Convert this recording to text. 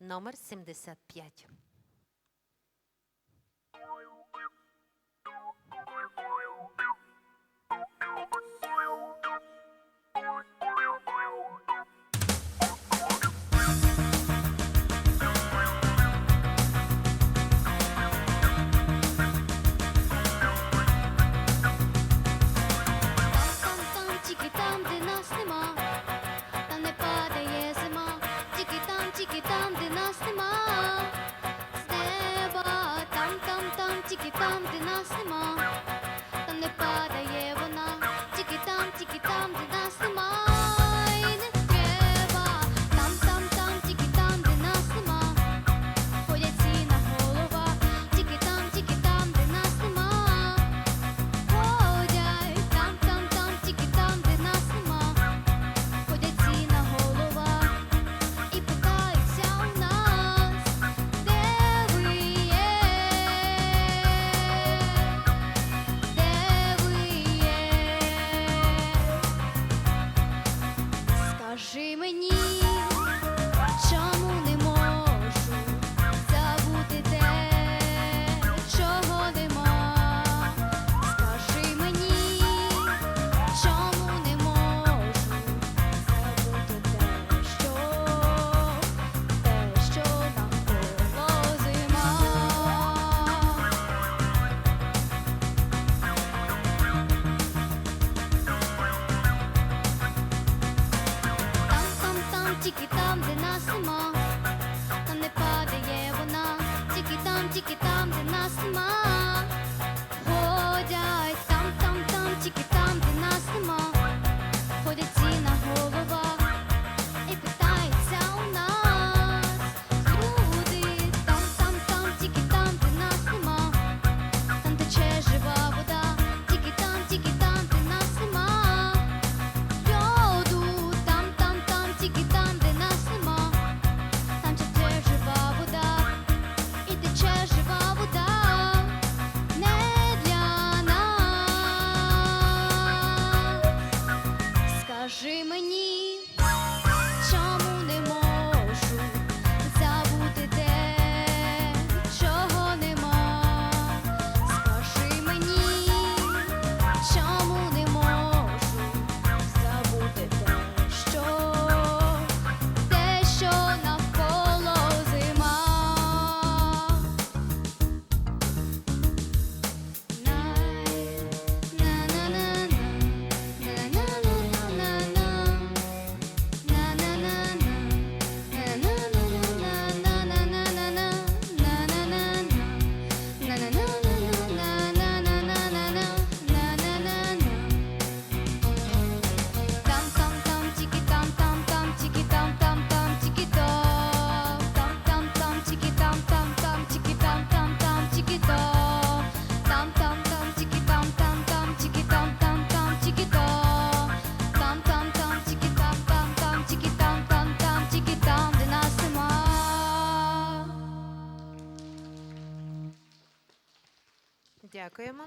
номер 75 тільки там, де нас нема, там не падає вона, тільки там, тільки там, де нас нема, Ходять там, там, там, тільки там, де нас нема, ходять ці на гору. Дякуємо.